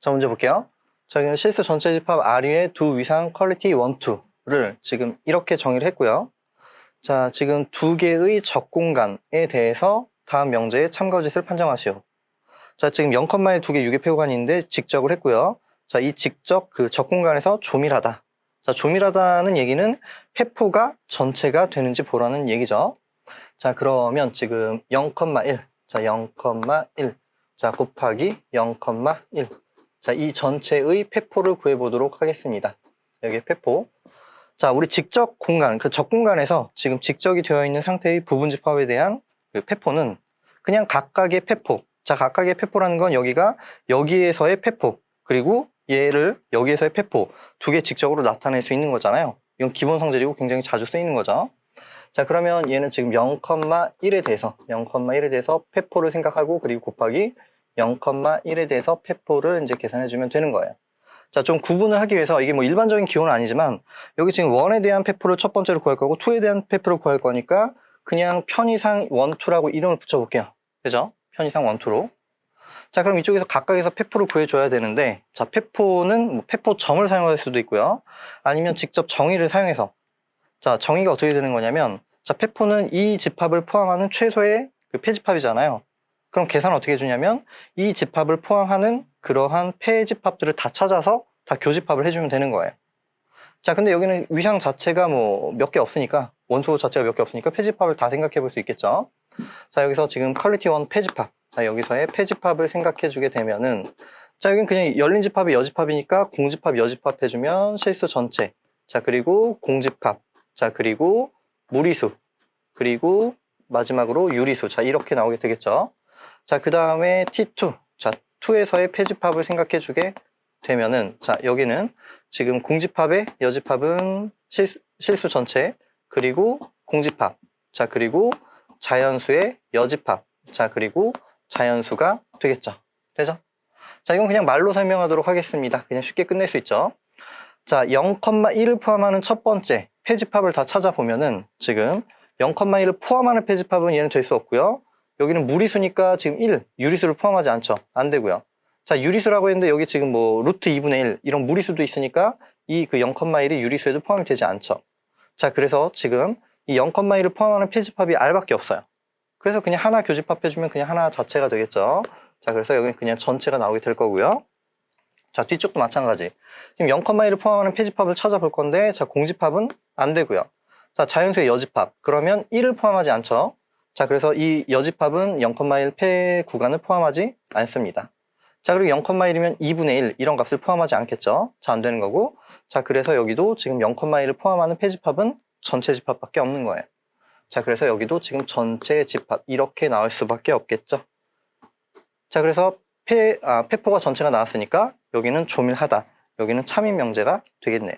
자, 문제 볼게요. 자, 여기는 실수 전체 집합 R의 두 위상 퀄리티 1, 2를 지금 이렇게 정의를 했고요. 자, 지금 두 개의 적공간에 대해서 다음 명제의 참거짓을 판정하시오. 자, 지금 0컴마에 두개 유기표구간이 있는데 직적을 했고요. 자, 이 직적 그 적공간에서 조밀하다. 자, 조밀하다는 얘기는 페포가 전체가 되는지 보라는 얘기죠. 자, 그러면 지금 0,1. 자, 0,1. 자, 곱하기 0,1. 자, 이 전체의 페포를 구해보도록 하겠습니다. 여기 페포. 자, 우리 직적 공간, 그 적 공간에서 지금 직적이 되어 있는 상태의 부분 집합에 대한 그 페포는 그냥 각각의 페포. 자, 각각의 페포라는 건 여기가 여기에서의 페포, 그리고 얘를 여기에서의 페포 두 개 직적으로 나타낼 수 있는 거잖아요. 이건 기본 성질이고 굉장히 자주 쓰이는 거죠. 자, 그러면 얘는 지금 0,1에 대해서 0,1에 대해서 페포를 생각하고 그리고 곱하기 0,1에 대해서 페포를 이제 계산해 주면 되는 거예요. 자, 좀 구분을 하기 위해서 이게 뭐 일반적인 기호는 아니지만 여기 지금 1에 대한 페포를 첫 번째로 구할 거고 2에 대한 페포를 구할 거니까 그냥 편의상 1, 2라고 이름을 붙여 볼게요. 그죠? 편의상 1, 2로. 자, 그럼 이쪽에서 각각에서 페포를 구해줘야 되는데, 자, 페포는 뭐 페포 점을 사용할 수도 있고요. 아니면 직접 정의를 사용해서. 자, 정의가 어떻게 되는 거냐면, 자, 페포는 이 집합을 포함하는 최소의 그 폐집합이잖아요. 그럼 계산을 어떻게 해주냐면, 이 집합을 포함하는 그러한 폐 집합들을 다 찾아서 다 교집합을 해주면 되는 거예요. 자, 근데 여기는 위상 자체가 뭐 몇 개 없으니까, 원소 자체가 몇 개 없으니까 폐집합을 다 생각해 볼 수 있겠죠. 자, 여기서 지금 퀄리티 원 폐집합. 자, 여기서의 폐집합을 생각해 주게 되면은, 자, 여긴 그냥 열린 집합이 여집합이니까 공집합, 여집합 해주면 실수 전체. 자, 그리고 공집합. 자, 그리고 무리수. 그리고 마지막으로 유리수. 자, 이렇게 나오게 되겠죠. 자, 그 다음에 T2. 자, 2에서의 폐집합을 생각해 주게 되면은, 자, 여기는 지금 공집합의 여집합은 실수, 실수 전체. 그리고 공집합. 자, 그리고 자연수의 여집합. 자, 그리고 자연수가 되겠죠. 되죠? 자, 이건 그냥 말로 설명하도록 하겠습니다. 그냥 쉽게 끝낼 수 있죠. 자, 0,1을 포함하는 첫 번째 폐집합을 다 찾아보면은 지금 0,1을 포함하는 폐집합은 얘는 될 수 없고요. 여기는 무리수니까 지금 1, 유리수를 포함하지 않죠. 안 되고요. 자, 유리수라고 했는데 여기 지금 뭐 루트 2분의 1 이런 무리수도 있으니까 이 그 0,1이 유리수에도 포함이 되지 않죠. 자, 그래서 지금 이 0,1을 포함하는 폐집합이 R밖에 없어요. 그래서 그냥 하나 교집합 해주면 그냥 하나 자체가 되겠죠. 자, 그래서 여기는 그냥 전체가 나오게 될 거고요. 자, 뒤쪽도 마찬가지. 지금 0,1을 포함하는 폐집합을 찾아볼 건데, 자, 공집합은 안 되고요. 자, 자연수의 여집합. 그러면 1을 포함하지 않죠. 자, 그래서 이 여집합은 0,1 폐 구간을 포함하지 않습니다. 자, 그리고 0,1이면 2분의 1 이런 값을 포함하지 않겠죠. 자, 안 되는 거고. 자, 그래서 여기도 지금 0,1을 포함하는 폐집합은 전체 집합밖에 없는 거예요. 자, 그래서 여기도 지금 전체 집합 이렇게 나올 수밖에 없겠죠. 자, 그래서 폐, 아, 폐포가 전체가 나왔으니까 여기는 조밀하다. 여기는 참인 명제가 되겠네요.